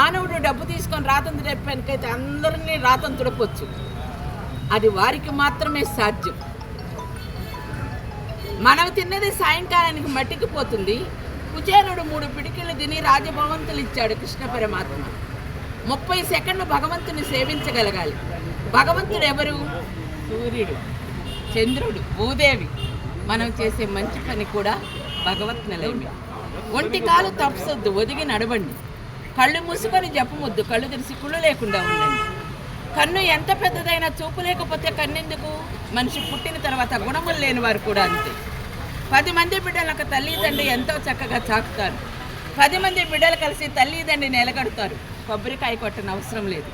మానవుడు డబ్బు తీసుకొని రాతం చెప్పానికైతే అందరినీ రాతం తుడపొచ్చు. అది వారికి మాత్రమే సాధ్యం. మనం తిన్నది సాయంకాలానికి మట్టికి పోతుంది. కుచేరుడు మూడు పిడికిలు తిని రాజభవంతులు ఇచ్చాడు కృష్ణ పరమాత్మ. ముప్పై సెకండ్లు భగవంతుని సేవించగలగాలి. భగవంతుడు ఎవరు? సూర్యుడు చంద్రుడు భూదేవి. మనం చేసే మంచి పని కూడా భగవత్ నిలయమే ఒంటి కాలు తప్పసొద్దు ఒదిగి నడవండి. కళ్ళు మూసుకొని జపముద్దు కళ్ళు తెరిసి కుళ్ళు లేకుండా ఉండండి. కన్ను ఎంత పెద్దదైనా చూపు లేకపోతే కన్నెందుకు? మనిషి పుట్టిన తర్వాత గుణములు లేని వారు కూడా అంతే. పది మంది బిడ్డలకు తల్లిదండ్రి ఎంతో చక్కగా చాకుతారు. పది మంది బిడ్డలు కలిసి తల్లిదండ్రి నిలగడతారు. కొబ్బరికాయ కొట్టని అవసరం లేదు.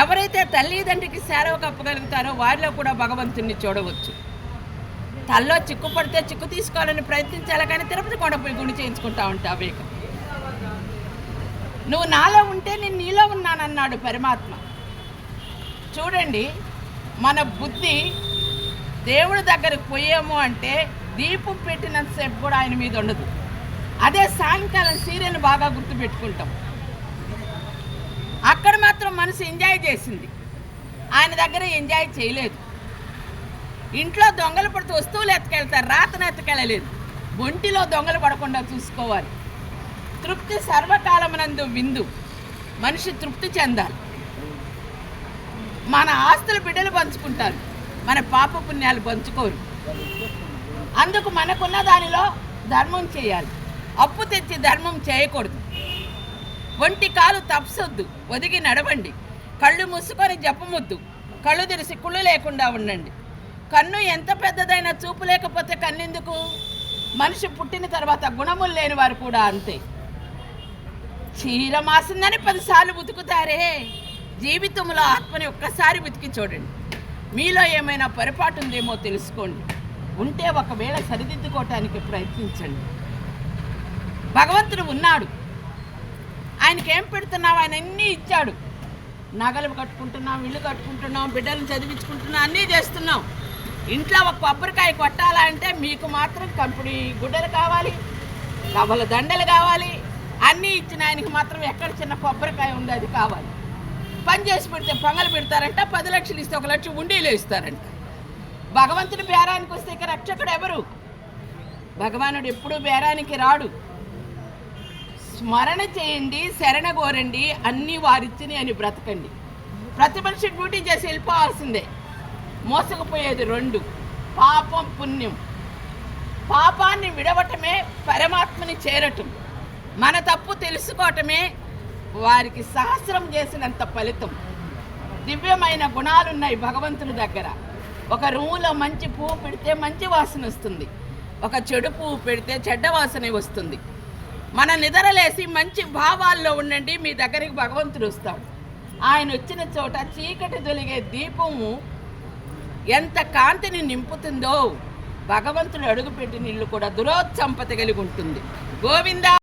ఎవరైతే తల్లిదండ్రికి సేరవ కప్పగలుగుతారో వారిలో కూడా భగవంతుణ్ణి చూడవచ్చు. తల్లో చిక్కు పడితే చిక్కు తీసుకోవాలని ప్రయత్నించాలి కానీ తిరుపతి కొండపై గుండి చేయించుకుంటా ఉంటా వేగం నువ్వు నాలో ఉంటే నేను నీలో ఉన్నానన్నాడు పరమాత్మ. చూడండి మన బుద్ధి దేవుడి దగ్గరకు పోయాము అంటే దీపం పెట్టినంతసేపు కూడా ఆయన మీద ఉండదు. అదే సాయంకాలం సీరియల్ని బాగా గుర్తుపెట్టుకుంటాం. అక్కడ మాత్రం మనసు ఎంజాయ్ చేసింది. ఆయన దగ్గర ఎంజాయ్ చేయలేదు. ఇంట్లో దొంగలు పడితే వస్తువులు ఎత్తుకెళ్తారు రాతను ఎత్తుకెళ్ళలేదు. ఒంటిలో దొంగలు పడకుండా చూసుకోవాలి. తృప్తి సర్వకాలమునందు విందు. మనిషి తృప్తి చెందాలి. మన ఆస్తులు బిడ్డలు పంచుకుంటారు. మన పాప పుణ్యాలు పంచుకోరు. అందుకు మనకున్న దానిలో ధర్మం చేయాలి. అప్పు తెచ్చి ధర్మం చేయకూడదు. ఒంటి కాలు తప్పసొద్దు ఒదిగి నడవండి. కళ్ళు మూసుకొని జపముద్దు. కళ్ళు తెరిసి కుళ్ళు లేకుండా ఉండండి. కన్ను ఎంత పెద్దదైనా చూపు లేకపోతే కన్నెందుకు? మనిషి పుట్టిన తర్వాత గుణములు లేని వారు కూడా అంతే. చీర మాసిందని పదిసార్లు ఉతుకుతారే జీవితంలో ఆత్మని ఒక్కసారి ఉతికి చూడండి. మీలో ఏమైనా పొరపాటు ఉందేమో తెలుసుకోండి. ఉంటే ఒకవేళ సరిదిద్దుకోవటానికి ప్రయత్నించండి. భగవంతుడు ఉన్నాడు. ఆయనకి ఏం పెడుతున్నావు? ఆయన అన్నీ ఇచ్చాడు. నగలు కట్టుకుంటున్నాం ఇల్లు కట్టుకుంటున్నాం బిడ్డలను చదివించుకుంటున్నాం అన్నీ చేస్తున్నాం ఇంట్లో ఒక కొబ్బరికాయ కొట్టాలంటే మీకు మాత్రం కంపెనీ గుడ్డలు కావాలి కవల దండలు కావాలి అన్నీ ఇచ్చిన ఆయనకి మాత్రం ఎక్కడ చిన్న కొబ్బరికాయ ఉంది అది కావాలి. పని చేసి పెడితే పొంగలు పెడతారంట పది లక్షలు ఇస్తే ఒక లక్ష ఉండీలు ఇస్తారంట భగవంతుడి బేరానికి వస్తే ఇక రక్షకుడు ఎవరు? భగవానుడు ఎప్పుడూ బేరానికి రాడు. స్మరణ చేయండి శరణ కోరండి అన్నీ వారిచ్చిని అని బ్రతకండి. ప్రతి మనిషి డ్యూటీ చేసి వెళ్ళిపోవాల్సిందే. మోసకపోయేది రెండు పాపం పుణ్యం. పాపాన్ని విడవటమే పరమాత్మని చేరటం. మన తప్పు తెలుసుకోవటమే వారికి సహస్రం చేసినంత ఫలితం. దివ్యమైన గుణాలున్నాయి భగవంతుని దగ్గర. ఒక రూములో మంచి పువ్వు పెడితే మంచి వాసన వస్తుంది. ఒక చెడు పువ్వు పెడితే చెడ్డ వాసన వస్తుంది. మన నిద్రలేసి మంచి భావాల్లో ఉండండి మీ దగ్గరికి భగవంతుడు వస్తాడు. ఆయన వచ్చిన చోట చీకటి తొలిగే దీపము ఎంత కాంతిని నింపుతుందో భగవంతుడు అడుగుపెట్టిన ఇల్లు కూడా దురోత్సంపత కలిగి ఉంటుంది. గోవిందా!